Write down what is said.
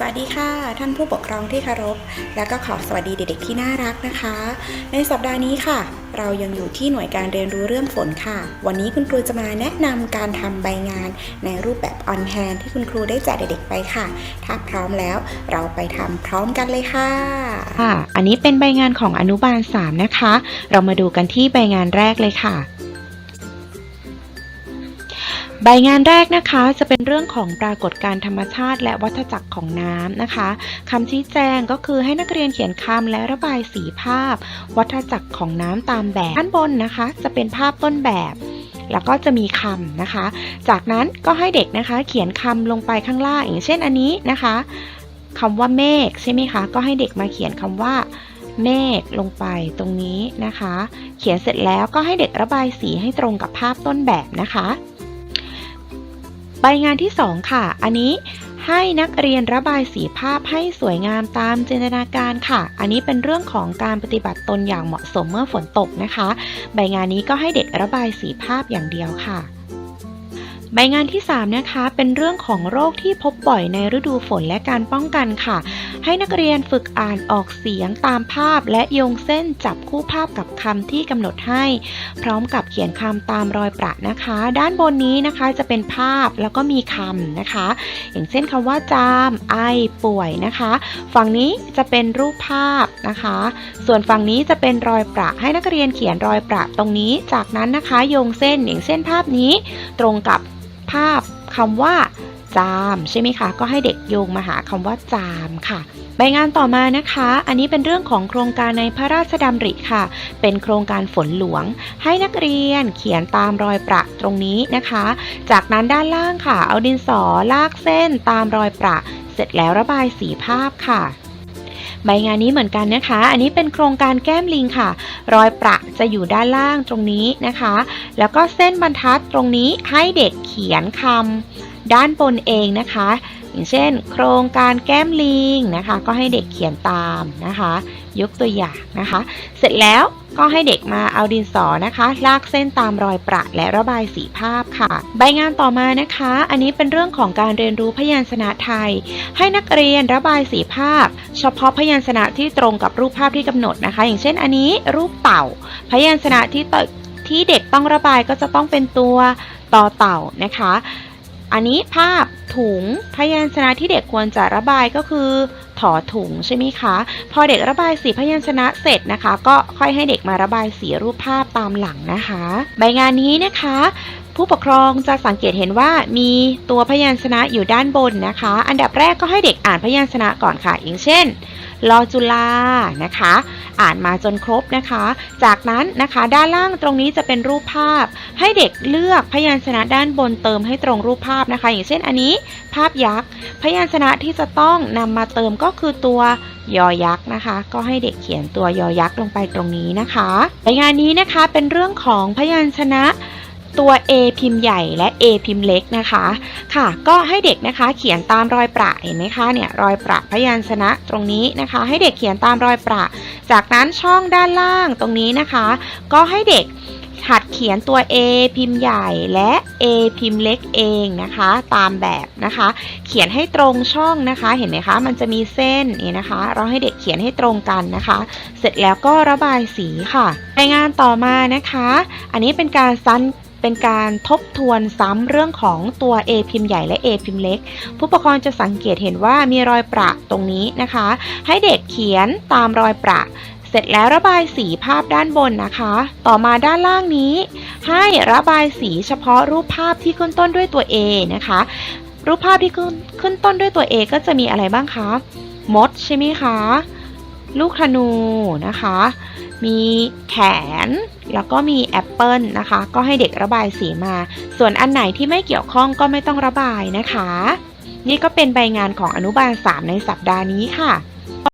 สวัสดีค่ะ ท่านผู้ปกครองที่เคารพ และก็ขอสวัสดีเด็กๆที่น่ารักนะคะ ในสัปดาห์นี้ค่ะ เรายังอยู่ที่หน่วยการเรียนรู้เรื่องฝนค่ะ วันนี้คุณครูจะมาแนะนำการทำใบงานในรูปแบบออนแฮนที่คุณครูได้แจกเด็กๆไปค่ะ ถ้าพร้อมแล้วเราไปทำพร้อมกันเลยค่ะค่ะ อันนี้เป็นใบงานของอนุบาล 3 นะคะ เรามาดูกันที่ใบงานแรกเลยค่ะ ใบงานแรกนะคะจะเป็นเรื่องของปรากฏการธรรมชาติและวัฏจักรของน้ำนะคะคำชี้แจงก็คือให้นักเรียนเขียนคำและระบายสีภาพ วัฏจักรของน้ำตามแบบด้นบนนะคะ จะเป็นภาพต้นแบบ แล้วก็จะมีคำนะคะ จากนั้นก็ให้เด็กนะคะ เขียนคำลงไปข้างล่างอย่างเช่นอันนี้นะคะคำว่าเมฆใช่ไหมคะก็ให้เด็กมาเขียนคำว่าเมฆลงไปตรงนี้นะคะ เขียนเสร็จแล้วก็ให้เด็กระบายสีให้ตรงกับภาพต้นแบบนะคะ ใบงานที่ 2 ค่ะ อันนี้ให้นักเรียนระบายสีภาพให้สวยงามตามจินตนาการค่ะ อันนี้เป็นเรื่องของการปฏิบัติตนอย่างเหมาะสมเมื่อฝนตกนะคะ ใบงานนี้ก็ให้เด็กระบายสีภาพอย่างเดียวค่ะ ใบงานที่ 3 นะคะ เป็นเรื่องของโรคที่พบบ่อยในฤดูฝนและการป้องกันค่ะ ให้นักเรียนฝึกอ่านออกเสียงตามภาพ และโยงเส้นจับคู่ภาพกับคำที่กำหนดให้ พร้อมกับเขียนคำตามรอยประนะคะ ด้านบนนี้นะคะจะเป็นภาพแล้วก็มีคำนะคะ อย่างเช่นคำว่าจาม ไอ ป่วยนะคะ ฝั่งนี้จะเป็นรูปภาพนะคะ ส่วนฝั่งนี้จะเป็นรอยประให้นักเรียนเขียนรอยประตรงนี้ จากนั้นนะคะโยงเส้นอย่างเส้นภาพนี้ตรงกับ ภาพคำว่า จามใช่ไหมคะ ก็ให้เด็กโยงมาหาคำว่าจามค่ะใบงานต่อมานะคะ อันนี้เป็นเรื่องของโครงการในพระราชดำริค่ะ เป็นโครงการฝนหลวง ให้นักเรียนเขียนตามรอยประตรงนี้นะคะ จากนั้นด้านล่างค่ะ เอาดินสอลากเส้นตามรอยประ เสร็จแล้วระบายสีภาพค่ะ ใบงานนี้เหมือนกันนะคะ อันนี้เป็นโครงการแก้มลิงค่ะ รอยประจะอยู่ด้านล่างตรงนี้นะคะ แล้วก็เส้นบรรทัดตรงนี้ให้เด็กเขียนคำด้านบนเองนะคะ อย่างเช่น โครงการแก้มลิงนะคะ ก็ให้เด็กเขียนตามนะคะ ยกตัวอย่างนะคะ เสร็จแล้ว ก็ให้เด็กมาเอาดินสอนะคะ ลากเส้นตามรอยประและระบายสีภาพค่ะ ใบงานต่อมานะคะ อันนี้เป็นเรื่องของการเรียนรู้พยัญชนะไทย ให้นักเรียนระบายสีภาพ เฉพาะพยัญชนะที่ตรงกับรูปภาพที่กำหนดนะคะ อย่างเช่นอันนี้รูปเต่า พยัญชนะที่ที่เด็กต้องระบายก็จะต้องเป็นตัวต่อเต่านะคะ อันนี้ภาพถุงพยัญชนะที่เด็กควรจะระบายก็คือถอถุงใช่ไหมคะ พอเด็กระบายสีพยัญชนะเสร็จนะคะ ก็ค่อยให้เด็กมาระบายสีรูปภาพตามหลังนะคะ ใบงานนี้นะคะ ผู้ปกครองจะสังเกตเห็นว่ามีตัวพยัญชนะอยู่ด้านบนนะคะ อันดับแรกก็ให้เด็กอ่านพยัญชนะก่อนค่ะ อย่างเช่นลอจุลานะคะ อ่านมาจนครบนะคะ จากนั้นนะคะด้านล่างตรงนี้จะเป็นรูปภาพ ให้เด็กเลือกพยัญชนะด้านบนเติมให้ตรงรูปภาพนะคะ อย่างเช่นอันนี้ ภาพยักษ์ พยัญชนะที่จะต้องนำมาเติมก็คือตัวยอยักษ์นะคะ ก็ให้เด็กเขียนตัวยอยักษ์ลงไปตรงนี้นะคะในงานนี้นะคะเป็นเรื่องของพยัญชนะ ตัว A พิมพ์ใหญ่และ A พิมพ์เล็กนะคะ ค่ะ ก็ให้เด็กนะคะเขียนตามรอยประเห็นไหมคะเนี่ยรอยประพยัญชนะตรงนี้นะคะ ให้เด็กเขียนตามรอยประ จากนั้นช่องด้านล่างตรงนี้นะคะ ก็ให้เด็กหัดเขียนตัว A พิมพ์ใหญ่และ A พิมพ์เล็กเองนะคะ ตามแบบนะคะ เขียนให้ตรงช่องนะคะ เห็นไหมคะ มันจะมีเส้นนี่นะคะ เราให้เด็กเขียนให้ตรงกันนะคะ เสร็จแล้วก็ระบายสีค่ะในงานต่อมานะคะ อันนี้เป็นการซ้ำ เป็นการทบทวนซ้ำเรื่องของตัว A พิมพ์ใหญ่และ A พิมพ์เล็ก ผู้ปกครองจะสังเกตเห็นว่ามีรอยประตรงนี้นะคะ ให้เด็กเขียนตามรอยประเสร็จแล้วระบายสีภาพด้านบนนะคะ ต่อมาด้านล่างนี้ ให้ระบายสีเฉพาะรูปภาพที่ขึ้นต้นด้วยตัว A นะคะ รูปภาพที่ขึ้นขึ้นต้นด้วยตัว A ก็จะมีอะไรบ้างคะ มดใช่ไหมคะ ลูกธนูนะคะ มีแขน แล้วก็มีแอปเปิลนะคะ ก็ให้เด็กระบายสีมา ส่วนอันไหนที่ไม่เกี่ยวข้องก็ไม่ต้องระบายนะคะ นี่ก็เป็นใบงานของอนุบาล 3 ในสัปดาห์นี้ค่ะ